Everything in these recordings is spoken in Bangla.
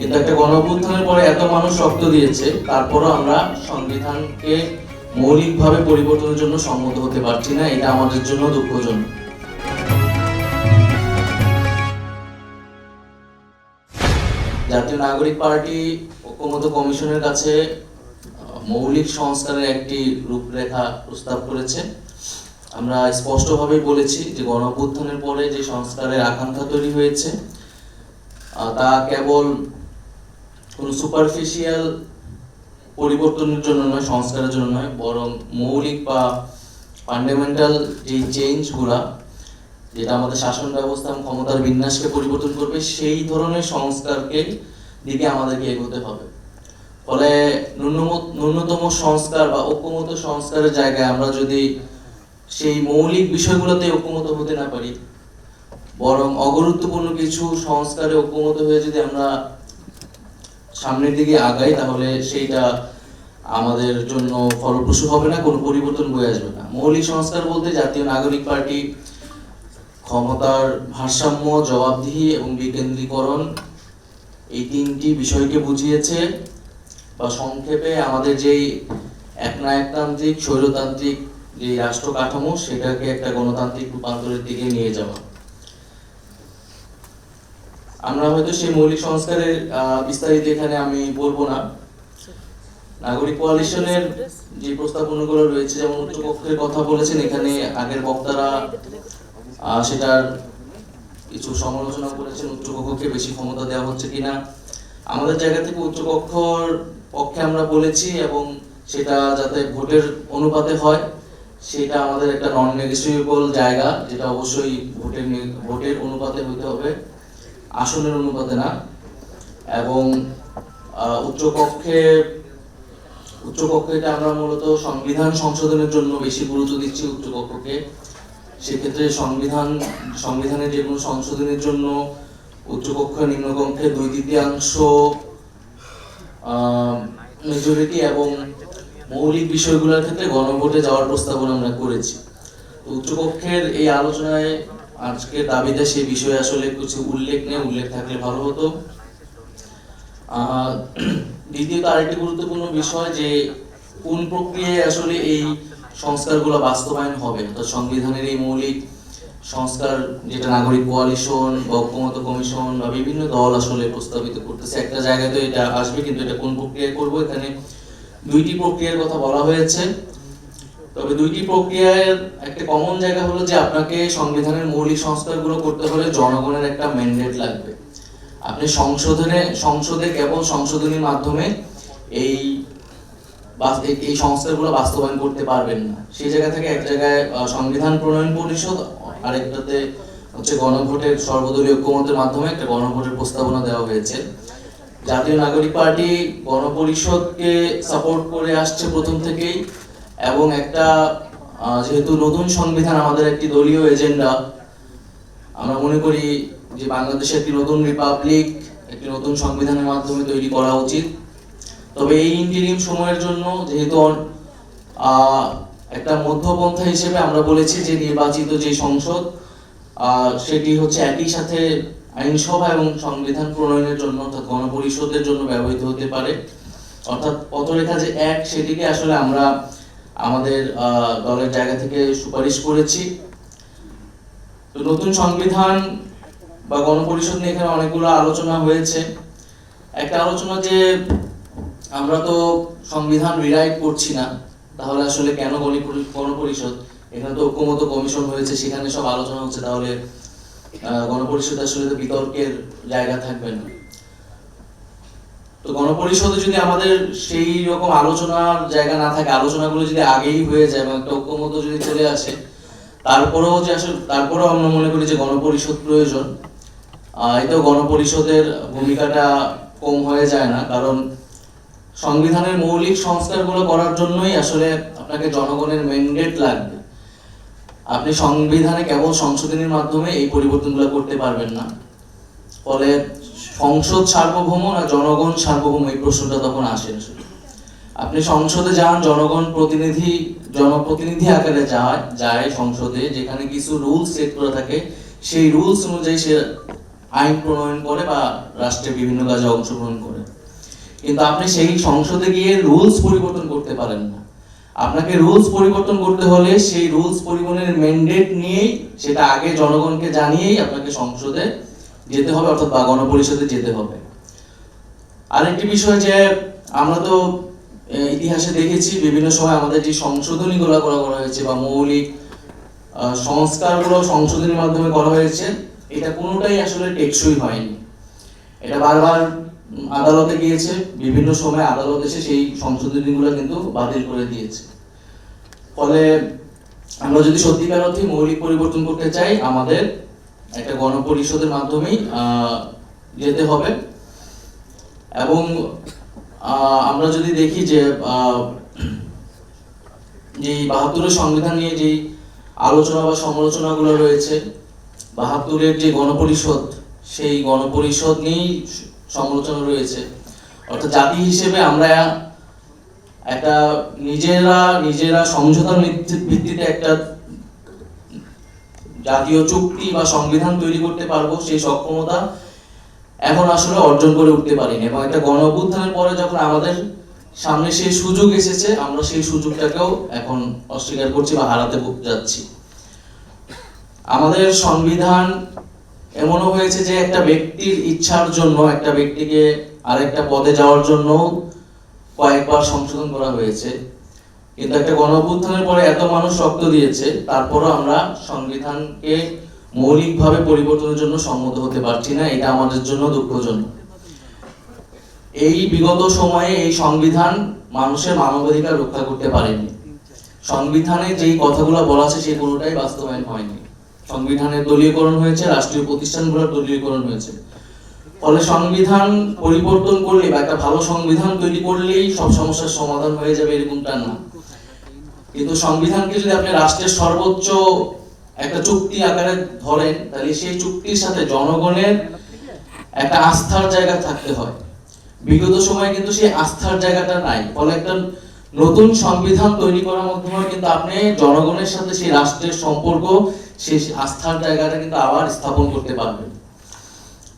কিন্তু একটা গণঅভ্যুত্থানের পরে এত মানুষ রক্ত দিয়েছে, তারপরও আমরা সংবিধানকে মৌলিকভাবে পরিবর্তনের জন্য সম্মত হতে পারছি না, এটা আমাদের জন্য দুঃখজনক। জাতীয় নাগরিক পার্টি ঐক্যমত কমিশনের কাছে মৌলিক সংস্কারের একটি রূপরেখা প্রস্তাব করেছে। আমরা স্পষ্টভাবে বলেছি যে গণ অভ্যুত্থানের পরে যে সংস্কারের আকাঙ্ক্ষা তৈরি হয়েছে তা কেবল কোনো সুপারফিশিয়াল পরিবর্তনের জন্য নয়, সংস্কারের জন্য নয়, বরং মৌলিক বা ফান্ডামেন্টাল যে চেঞ্জগুলা যেটা আমাদের শাসন ব্যবস্থা ক্ষমতার বিন্যাসকে পরিবর্তন করবে, সেই ধরনের সংস্কারকে দিকে আমাদেরকে এগোতে হবে। ফলে ন্যূনতম সংস্কার বা ঐক্যমত সংস্কারের জায়গায় আমরা যদি সেই মৌলিক বিষয়গুলোতে ঐক্যমত হতে না পারি, বরং অগুরুত্বপূর্ণ কিছু সংস্কারে ঐক্যমত হয়ে যদি আমরা সামনের দিকে আগাই, তাহলে সেইটা আমাদের জন্য ফলপ্রসূ হবে না, কোনো পরিবর্তন বয়ে আসবে না। মৌলিক সংস্কার বলতে জাতীয় নাগরিক পার্টি, ক্ষমতার ভারসাম্য, জবাবদিহি এবং বিকেন্দ্রীকরণ, এই তিনটি বিষয়কে বুঝিয়েছে বা সংক্ষেপে আমাদের যেই একনায়কতান্ত্রিক, স্বৈরতান্ত্রিক যে রাষ্ট্র কাঠামো, সেটাকে একটা গণতান্ত্রিক রূপান্তরের দিকে নিয়ে যাওয়া। আমরা হয়তো সেই মৌলিক সংস্কারের বিস্তারিত এখানে আমি বলব না। নাগরিক কোয়ালিশনের যে প্রস্তাবনাগুলো রয়েছে, যেমন উচ্চকক্ষের কথা বলেছেন, এখানে আগের বক্তারা সেটার কিছু সমালোচনা করেছেন উচ্চকক্ষকে বেশি ক্ষমতা দেওয়া হচ্ছে কিনা। আমাদের জায়গা থেকে উচ্চকক্ষর পক্ষে আমরা বলেছি এবং সেটা যাতে ভোটের অনুপাতে হয়, সেটা আমাদের একটা নন নেগোসিয়েবল জায়গা, যেটা অবশ্যই ভোটের ভোটের অনুপাতে হইতে হবে। আসনের অনুপাতে না এবং উচ্চকক্ষে উচ্চকক্ষে এটা আমরা মূলত সংবিধান সংশোধনের জন্য বেশি গুরুত্ব দিচ্ছি উচ্চকক্ষকে। সেক্ষেত্রে সংবিধান সংবিধানের যে কোনো সংশোধনের জন্য উচ্চকক্ষ নিম্নকক্ষে দুই তৃতীয়াংশ মেজরিটি এবং মৌলিক বিষয়গুলোর ক্ষেত্রে গণভোটে যাওয়ার প্রস্তাবনা আমরা করেছি। উচ্চকক্ষের এই আলোচনায় আজকের দাবিতে সেই বিষয়ে আসলে কিছু উল্লেখ নেই, উল্লেখ থাকলে ভালো হতো। দ্বিতীয়ত আরেকটি গুরুত্বপূর্ণ বিষয় যে, কোন প্রক্রিয়ায় আসলে এই সংস্কারগুলো বাস্তবায়ন হবে? তো সংবিধানের এই মৌলিক সংস্কার, যেটা নাগরিক কোয়ালিশন বা ঐক্যমত কমিশন বা বিভিন্ন দল আসলে প্রস্তাবিত করতেছে, একটা জায়গায় তো এটা আসবে, কিন্তু এটা কোন প্রক্রিয়ায় করব? এখানে দুইটি প্রক্রিয়ার কথা বলা হয়েছে। তবে দুইটি প্রক্রিয়ার একটা কমন জায়গা হলো যে আপনাকে সংবিধানের মৌলিক সংস্কারগুলো করতে হলে জনগণের একটা ম্যান্ডেট লাগবে। আপনি সংশোধনে, সংসদে কেবল সংশোধনীর মাধ্যমে এই এই সংস্কারগুলো বাস্তবায়ন করতে পারবেন না। সেই জায়গা থেকে এক জায়গায় সংবিধান প্রণয়ন পরিষদ, আরেকটাতে হচ্ছে গণভোটের সর্বদলীয় ঐক্যমতের মাধ্যমে একটা গণভোটের প্রস্তাবনা দেওয়া হয়েছে। জাতীয় নাগরিক পার্টি গণপরিষদকে সাপোর্ট করে আসছে প্রথম থেকেই। এবং একটা যেহেতু নতুন সংবিধান আমাদের একটি দলীয় এজেন্ডা, আমরা মনে করি যে বাংলাদেশে একটি নতুন রিপাবলিক, একটি নতুন সংবিধানের মাধ্যমে তৈরি করা উচিত। তবে এই ইন্টিরিম সময়ের জন্য যেহেতু একটা মধ্যপন্থা হিসেবে আমরা বলেছি যে নির্বাচিত যে সংসদ সেটি হচ্ছে একই সাথে আইনসভা এবং সংবিধান প্রণয়নের জন্য অর্থাৎ গণপরিষদের জন্য ব্যবহৃত হতে পারে। অর্থাৎ পথরেখা যে এক, সেটিকে আসলে আমরা আমাদের দলের জায়গা থেকে সুপারিশ করেছি। তো নতুন সংবিধান বা গণপরিষদ নিয়ে এখানে অনেকগুলো আলোচনা হয়েছে। একটা আলোচনা যে আমরা তো সংবিধান রিরাইট করছি না, তাহলে আসলে কেন গণপরি- গণপরিষদ? এখানে তো ঐক্যমত কমিশন হয়েছে সেখানে সব আলোচনা হচ্ছে, তাহলে গণপরিষদ আসলে তো বিতর্কের জায়গা থাকবে না। তো গণপরিষদে যদি আমাদের সেই রকম আলোচনার জায়গা না থাকে, আলোচনাগুলো যদি আগেই হয়ে যায় এবং একটা ঐক্যমত যদি চলে আসে, তারপরেও যে আসলে, তারপরেও আমরা মনে করি যে গণপরিষদ প্রয়োজন। এতেও গণপরিষদের ভূমিকাটা কম হয়ে যায় না, কারণ সংবিধানের মৌলিক সংস্কারগুলো করার জন্যই আসলে আপনাকে জনগণের ম্যান্ডেট লাগবে। আপনি সংবিধানে কেবল সংশোধনীর মাধ্যমে এই পরিবর্তনগুলো করতে পারবেন না। ফলে সংসদ সার্বভৌম না জনগণ সার্বভৌম? এই প্রশ্নটা তখন আসে আপনি সংসদে যান, জনগণ প্রতিনিধি, জনপ্রতিনিধি আকারে যায় যায় সংসদে, যেখানে কিছু রুলস সেট করা থাকে। সেই রুলস অনুযায়ী সে আইন প্রণয়ন করে বা রাষ্ট্রের বিভিন্ন কাজে অংশগ্রহণ করে। কিন্তু আপনি সেই সংসদে গিয়ে রুলস পরিবর্তন করতে পারেন না। আপনাকে রুলস পরিবর্তন করতে হলে সেই রুলস পরিবর্তনের ম্যান্ডেট নিয়েই, সেটা আগে জনগণকে জানিয়েই আপনাকে সংসদে যেতে হবে, অর্থাৎ বা গণপরিষদে যেতে হবে। আরেকটি বিষয় যে, আমরা তো ইতিহাসে দেখেছি, বিভিন্ন সময় আমাদের যে সংশোধনীগুলো করা করা হয়েছে বা মৌলিক সংস্কারগুলো সংশোধনীর মাধ্যমে করা হয়েছে, এটা কোনোটাই আসলে টেকসই হয়নি। এটা বারবার আদালতে গিয়েছে, বিভিন্ন সময় আদালত এসে সেই সংশোধনীগুলো কিন্তু বাতিল করে দিয়েছে। ফলে আমরা যদি সত্যিকার অর্থে মৌলিক পরিবর্তন করতে চাই, আমাদের একটা গণপরিষদের মাধ্যমেই যেতে হবে। এবং আমরা যদি দেখি যে যে বাহাত্তরের সংবিধান নিয়ে যে আলোচনা বা সমালোচনাগুলো রয়েছে, বাহাত্তরের যে গণপরিষদ, সেই গণপরিষদ নিয়েই সমালোচনা রয়েছে। অর্থাৎ জাতি হিসেবে আমরা একটা নিজেরা নিজেরা সমঝোতার ভিত্তিতে একটা জাতীয় চুক্তি বা সংবিধান তৈরি করতে পারব, সেই সক্ষমতা এখন আসলে অর্জন করে উঠতে পারিনি এবং একটা গণ অভ্যুত্থানের পরে যখন আমাদের সামনে সেই সুযোগ এসেছে, আমরা সেই সুযোগটাকেও এখন অস্বীকার করছি বা হারাতে যাচ্ছি। আমাদের সংবিধান এমনও হয়েছে যে একটা ব্যক্তির ইচ্ছার জন্য, একটা ব্যক্তিকে আরেকটা পদে যাওয়ার জন্য কয়েকবার সংশোধন করা হয়েছে। কিন্তু একটা গণ অভ্যুত্থানের পরে এত মানুষ রক্ত দিয়েছে, তারপরও আমরা সংবিধানকে মৌলিকভাবে পরিবর্তনের জন্য সম্মত হতে পারছি না, এটা আমাদের জন্য দুঃখজনক। এই বিগত সময়ে এই সংবিধান মানুষের মানবাধিকার রক্ষা করতে পারেনি। সংবিধানে যেই কথাগুলো বলা আছে সেই কোনোটাই বাস্তবায়ন হয়নি। সংবিধানের দলীয়করণ হয়েছে, রাষ্ট্রীয় প্রতিষ্ঠানগুলোর দলীয়করণ হয়েছে। ফলে সংবিধান পরিবর্তন করলে বা একটা ভালো সংবিধান তৈরি করলেই সব সমস্যার সমাধান হয়ে যাবে, এরকমটা না। কিন্তু সংবিধানকে যদি আপনি রাষ্ট্রের সর্বোচ্চ একটা চুক্তি আকারে ধরেন, তাহলে সেই চুক্তির সাথে জনগণের একটা আস্থার জায়গা থাকতে হয়। বিগত সময়ে কিন্তু সেই আস্থার জায়গাটা নাই। ফলে একটা নতুন সংবিধান তৈরি করার মাধ্যমে কিন্তু আপনি জনগণের সাথে সেই রাষ্ট্রের সম্পর্ক, সেই আস্থার জায়গাটা কিন্তু আবার স্থাপন করতে পারবেন।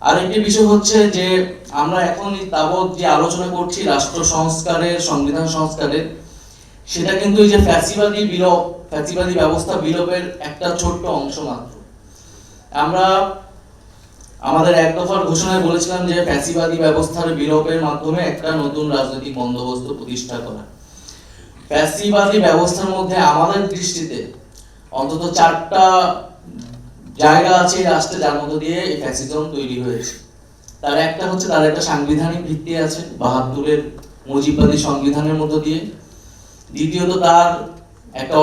আরেকটি বিষয় হচ্ছে যে, আমরা এখন তাবৎ যে আলোচনা করছি রাষ্ট্র সংস্কারের, সংবিধান সংস্কারের সেটা কিন্তু এই যে ফ্যাসিবাদী বিলোপ, ফ্যাসিবাদী ব্যবস্থা বিলোপের একটা ছোট্ট অংশ মাত্র। আমরা আমাদের এক দফার ঘোষণায় বলেছিলাম যে ফ্যাসিবাদী ব্যবস্থার বিলোপের মাধ্যমে একটা নতুন রাজনৈতিক বন্দোবস্ত প্রতিষ্ঠা করা। ফ্যাসিবাদী ব্যবস্থার মধ্যে আমাদের দৃষ্টিতে অন্তত চারটা জায়গা আছে রাষ্ট্রে যার মধ্য দিয়ে এই ফ্যাসিজম তৈরি হয়েছে। তার একটা হচ্ছে, তার একটা সাংবিধানিক ভিত্তি আছে, বাহাত্তরের মুজিববাদী সংবিধানের মধ্য দিয়ে। দ্বিতীয়ত তার একটা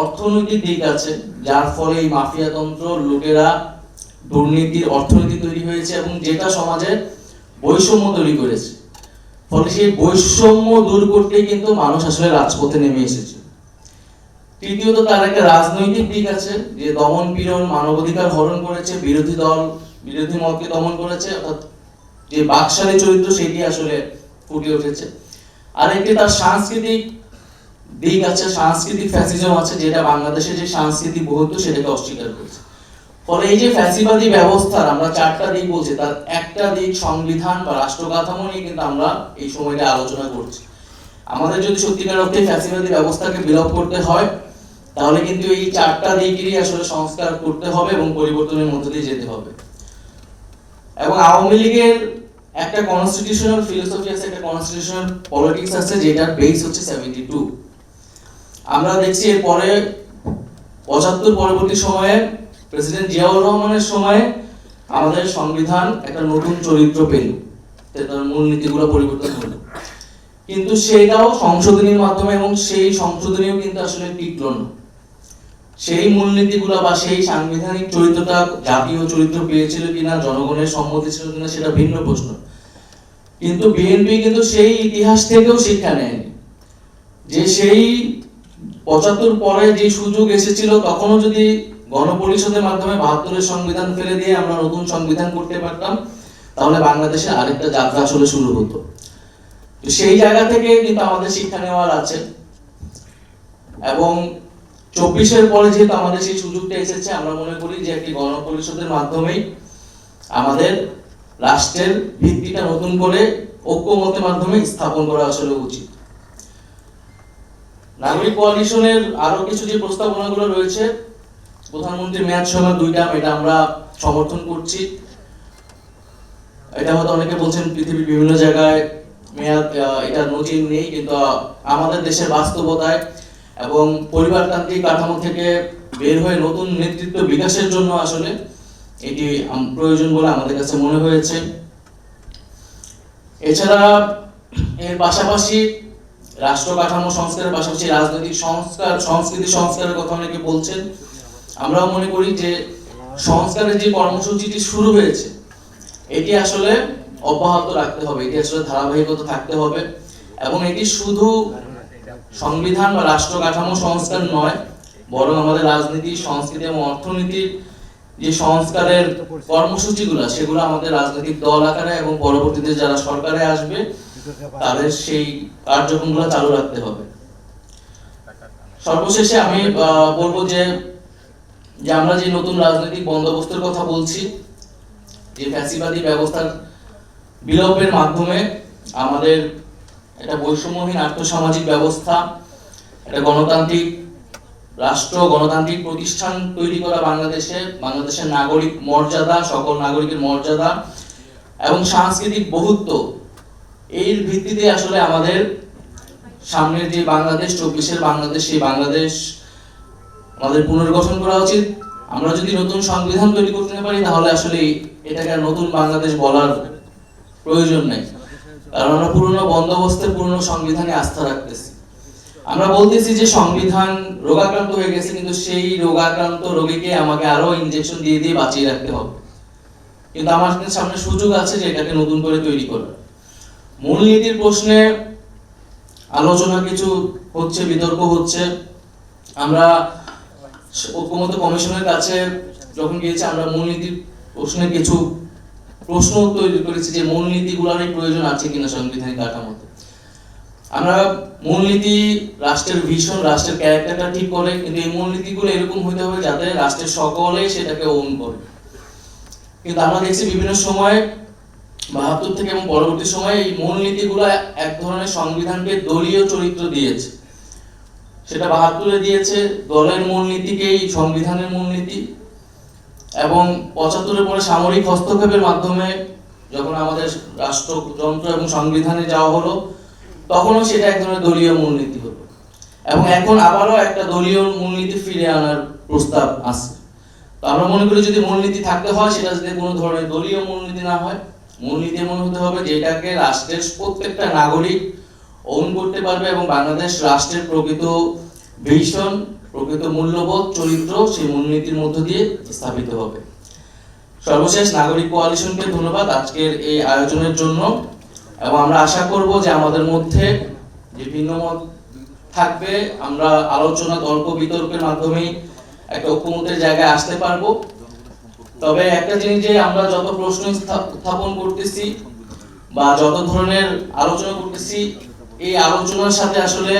অর্থনৈতিক দিক আছে, যার ফলে এই মাফিয়াতন্ত্র লোকেরা দুর্নীতির অর্থনীতি তৈরি হয়েছে এবং যেটা সমাজে বৈষম্য তৈরি করেছে। ফলে সেই বৈষম্য দূর করতে কিন্তু মানুষ আসলে রাজপথে নেমে এসেছে। তৃতীয়ত তার একটা রাজনৈতিক দিক আছে, যে দমন পীড়ন মানবাধিকার হরণ করেছে, বিরোধী দল, বিরোধী মতকে দমন করেছে, অর্থাৎ যে বাকশালী চরিত্র সেটি আসলে ফুটে উঠেছে। আর একটি তার সাংস্কৃতিক দিক আছে সাংস্কৃতিক ফ্যাসিজম আছে, যেটা বাংলাদেশের যে সাংস্কৃতিক বহুত্ব সেটাকে অস্বীকার করছে। ফলে এই যে ফ্যাসিবাদী ব্যবস্থার আমরা চারটা দিক বলছি, তার একটা দিক সংবিধান বা রাষ্ট্র কাঠামো নিয়ে কিন্তু আমরা এই সময়টা আলোচনা করছি। আমাদের যদি সত্যিকার অর্থে ফ্যাসিবাদী ব্যবস্থাকে বিলোপ করতে হয়, তাহলে কিন্তু এই চারটা দিকেরই আসলে সংস্কার করতে হবে এবং পরিবর্তনের মধ্যে দিয়ে যেতে হবে। এবং আওয়ামী লীগের একটা কনস্টিটিউশনাল ফিলোসফি আছে, একটা কনস্টিটিউশনাল পলিটিক্স আছে, যেটার বেস হচ্ছে সেভেন্টি টু আমরা দেখছি এরপরে পঁচাত্তর পরবর্তী সময়ে প্রেসিডেন্ট জিয়াউর রহমানের সময়ে আমাদের সংবিধান একটা নতুন চরিত্র পেল। তার মূলনীতিগুলো পরিবর্তন হলো কিন্তু সেটাও সংশোধনীর মাধ্যমে এবং সেই সংশোধনীও কিন্তু আসলে টিকলো না। সেই মূলনীতিগুলো বা সেই সাংবিধানিক চরিত্রটা জাতীয় চরিত্র পেয়েছিল কিনা, জনগণের সম্মতি ছিল কিনা, সেটা ভিন্ন প্রশ্ন। কিন্তু বিএনপি কিন্তু সেই ইতিহাস থেকেও শিক্ষা নেয়নি। যে সেই পঁচাত্তর পরে যে সুযোগ এসেছিল, তখনও যদি গণপরিষদের মাধ্যমে বাহাত্তরের সংবিধান ফেলে দিয়ে আমরা নতুন সংবিধান করতে পারতাম, তাহলে বাংলাদেশে আরেকটা যাত্রা আসলে শুরু হতো। সেই জায়গা থেকে কিন্তু আমাদের শিক্ষা নেওয়ার আছে। এবং চব্বিশের পরে যেহেতু আমাদের সেই সুযোগটা এসেছে, আমরা মনে করি যে একটি গণপরিষদের মাধ্যমেই আমাদের রাষ্ট্রের ভিত্তিটা নতুন করে ঐক্যমতের মাধ্যমে স্থাপন করা আসলে উচিত। নাগরিক কোয়ালিশনের আরও কিছু যে প্রস্তাবনাগুলো রয়েছে, প্রধানমন্ত্রী মেয়াদ সময় দুইটা, এটা আমরা সমর্থন করছি। এটা হয়তো অনেকে বলছেন পৃথিবীর বিভিন্ন জায়গায় মেয়াদ এটা নজির নেই, কিন্তু আমাদের দেশের বাস্তবতায় এবং পরিবারতান্ত্রিক কাঠামো থেকে বের হয়ে নতুন নেতৃত্ব বিকাশের জন্য আসলে এটি প্রয়োজন বলে আমাদের কাছে মনে হয়েছে। এছাড়া, এর পাশাপাশি রাষ্ট্র কাঠামো সংস্কারের পাশাপাশি রাজনৈতিক সংস্কার, সংস্কৃতি সংস্কারের কথা অনেকে বলছেন। আমরাও মনে করি যে সংস্কারের যে কর্মসূচিটি শুরু হয়েছে, এটি আসলে অব্যাহত রাখতে হবে। এটি আসলে ধারাবাহিকতা থাকতে হবে এবং এটি শুধু সংবিধান বা রাষ্ট্র কাঠামো সংস্কার নয়, বরং আমাদের রাজনীতি, সংস্কৃতি এবং অর্থনীতির যে সংস্কারের কর্মসূচিগুলো, সেগুলো আমাদের রাজনৈতিক দল আকারে এবং পরবর্তীতে যারা সরকারে আসবে তাদের সেই কার্যক্রমগুলো চালু রাখতে হবে। সর্বশেষে আমি বলব যে যে আমরা যে নতুন রাজনৈতিক বন্দোবস্তের কথা বলছি, যে ফ্যাসিবাদী ব্যবস্থার বিলোপের মাধ্যমে আমাদের একটা বৈষম্যহীন আর্থসামাজিক ব্যবস্থা, একটা গণতান্ত্রিক রাষ্ট্র, গণতান্ত্রিক প্রতিষ্ঠান তৈরি করা বাংলাদেশে, বাংলাদেশের নাগরিক মর্যাদা, সকল নাগরিকের মর্যাদা এবং সাংস্কৃতিক বহুত্ব এর ভিত্তিতে আসলে আমাদের সামনের যে বাংলাদেশ, চব্বিশের বাংলাদেশ, সেই বাংলাদেশ আমাদের পুনর্গঠন করা উচিত। আমরা যদি নতুন সংবিধান তৈরি করতে পারি, তাহলে আসলে এটাকে নতুন বাংলাদেশ বলার প্রয়োজন নেই। কারণ আমরা পুরনো বন্দোবস্তের পুরনো সংবিধানে আস্থা রাখতেছি। আমরা বলতেছি যে সংবিধান রোগাক্রান্ত হয়ে গেছে, কিন্তু সেই রোগাক্রান্ত রোগীকে আমাকে আরও ইনজেকশন দিয়ে দিয়ে বাঁচিয়ে রাখতে হবে। কিন্তু আমার সামনে সুযোগ আছে যে এটাকে নতুন করে তৈরি করার। মূলনীতির প্রশ্নে আলোচনা কিছু হচ্ছে, বিতর্ক হচ্ছে। আমরা ঐক্যমত কমিশনের কাছে যখন গিয়েছি, আমরা মূলনীতির প্রশ্নে কিছু প্রশ্ন তৈরি করেছি যে মূলনীতিগুলোরই প্রয়োজন আছে কিনা সাংবিধানিক কাঠামোতে। আমরা মূলনীতি রাষ্ট্রের ভীষণ রাষ্ট্রের ক্যারেক্টারটা ঠিক করে, কিন্তু এই মূলনীতিগুলো এরকম হইতে হবে যাতে রাষ্ট্রের সকলে সেটাকে ওন করে। কিন্তু আমরা দেখছি বিভিন্ন সময় বাহাত্তর থেকে এবং পরবর্তী সময়ে এই মূলনীতিগুলো এক ধরনের সংবিধানকে দলীয় চরিত্র দিয়েছে। সেটা বাহাত্তরে দিয়েছে, দলের মূলনীতিকেই সংবিধানের মূলনীতি এবং পঁচাত্তরের পরে সামরিক হস্তক্ষেপের মাধ্যমে যখন আমাদের রাষ্ট্রযন্ত্র এবং সংবিধানে যাওয়া হলো, তখনও সেটা এক ধরনের দলীয় মূলনীতি হলো। এবং এখন আবারও একটা দলীয় মূলনীতি ফিরে আনার প্রস্তাব আছে তো আমরা মনে করি যদি মূলনীতি থাকতে হয়, সেটা যদি কোনো ধরনের দলীয় মূলনীতি না হয় মূলনীতি এমন হতে হবে যেটাকে রাষ্ট্রের প্রত্যেকটা নাগরিক ওন করতে পারবে এবং বাংলাদেশ রাষ্ট্রের প্রকৃত ভীষণ, প্রকৃত মূল্যবোধ, চরিত্র সেই মূলনীতির মধ্য দিয়ে স্থাপিত হবে। সর্বশেষ নাগরিক কোয়ালিশনকে ধন্যবাদ আজকের এই আয়োজনের জন্য এবং আমরা আশা করব যে আমাদের মধ্যে যে ভিন্ন মত থাকবে, আমরা আলোচনা, তর্ক, বিতর্কের মাধ্যমে একটা ঐক্যমতের জায়গায় আসতে পারব। তবে একটা জিনিস যে আমরা যত প্রশ্ন উত্থাপন করতেছি বা যত ধরনের আলোচনা করতেছি, এই আলোচনার সাথে আসলে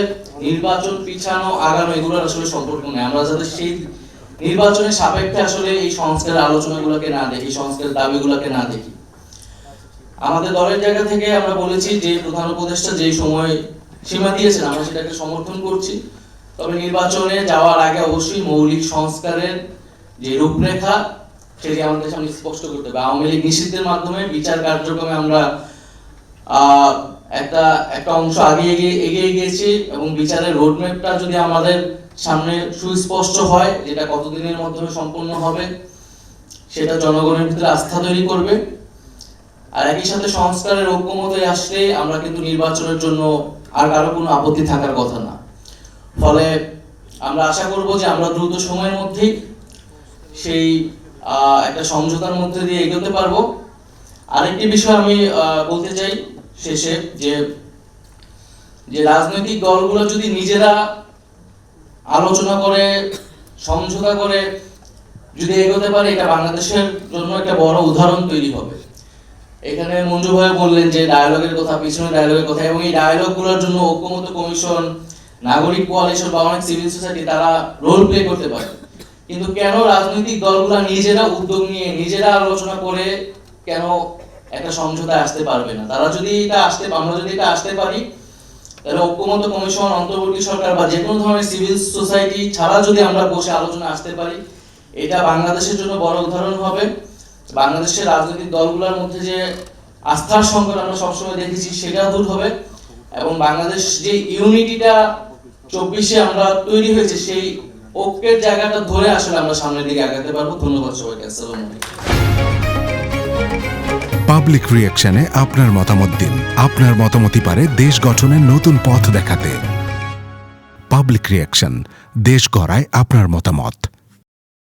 নির্বাচন পিছানো, আগানো এগুলোর আসলে সম্পর্ক নেই। আমরা যাতে সেই নির্বাচনের সাপেক্ষে আসলে এই সংস্কারের আলোচনাগুলোকে না দেখি সংস্কারের দাবিগুলোকে না দেখি। আমাদের দলের জায়গা থেকে আমরা বলেছি যে প্রধান উপদেষ্টা যে সময় সীমা দিয়েছেন, আমরা সেটাকে সমর্থন করছি। তবে নির্বাচনে যাওয়ার আগে অবশ্যই মৌলিক সংস্কারের যে রূপরেখা সেটি আমাদের সামনে স্পষ্ট করতে হবে। আওয়ামী লীগ নিষিদ্ধের মাধ্যমে বিচার কার্যক্রমে আমরা একটা একটা অংশ আগে এগিয়ে এগিয়ে গিয়েছি এবং বিচারের রোডম্যাপটা যদি আমাদের সামনে সুস্পষ্ট হয়, যেটা কতদিনের মাধ্যমে সম্পূর্ণ হবে, সেটা জনগণের ভিতরে আস্থা তৈরি করবে। আর একই সাথে সংস্কারের ঐক্যমতে আসলে আমরা কিন্তু নির্বাচনের জন্য আর কারও কোনো আপত্তি থাকার কথা না। ফলে আমরা আশা করব যে আমরা দ্রুত সময়ের মধ্যেই সেই একটা সমঝোতার মধ্যে দিয়ে এগোতে পারব। আরেকটি বিষয় আমি বলতে চাই শেষে যে যে রাজনৈতিক দলগুলো যদি নিজেরা আলোচনা করে, সমঝোতা করে যদি এগোতে পারে, এটা বাংলাদেশের জন্য একটা বড় উদাহরণ তৈরি হবে। এখানে মঞ্জু ভাই বললেন যে ডায়ালগের কথা, পিছনে ডায়ালগের কথা এবং এই ডায়ালগগুলোর জন্য ঐক্যমত কমিশন, নাগরিক কোয়ালিশন বা অনেক সিভিল সোসাইটি তারা রোল প্লে করতে পারে। কিন্তু কেন রাজনৈতিক দলগুলো নিজেরা উদ্যোগ নিয়ে, নিজেরা আলোচনা করে কেন একটা সমঝোতায় আসতে পারবে না? তারা যদি এটা আসতে আমরা যদি এটা আসতে পারি, তাহলে ঐক্যমত কমিশন, অন্তর্বর্তী সরকার বা যে কোনো ধরনের সিভিল সোসাইটি ছাড়া যদি আমরা বসে আলোচনা আসতে পারি, এটা বাংলাদেশের জন্য বড় উদাহরণ হবে। বাংলাদেশের রাজনৈতিক দলগুলোর মধ্যে যে আস্থার সংকট আমরা সবসময় দেখেছি, সেটা দূর হবে। এবং বাংলাদেশ যে ইউনিটিটা চব্বিশে আমরা তৈরি হয়েছে, সেই ঐক্যের জায়গাটা ধরে আসলে আমরা সামনের দিকে আগাতে পারব। ধন্যবাদ সবাইকে। আসসালামু পাবলিক রিয়াকশনে আপনার মতামত দিন। আপনার মতামতই পারে দেশ গঠনের নতুন পথ দেখাতে। পাবলিক রিয়াকশন দেশ গড়ায় আপনার মতামত।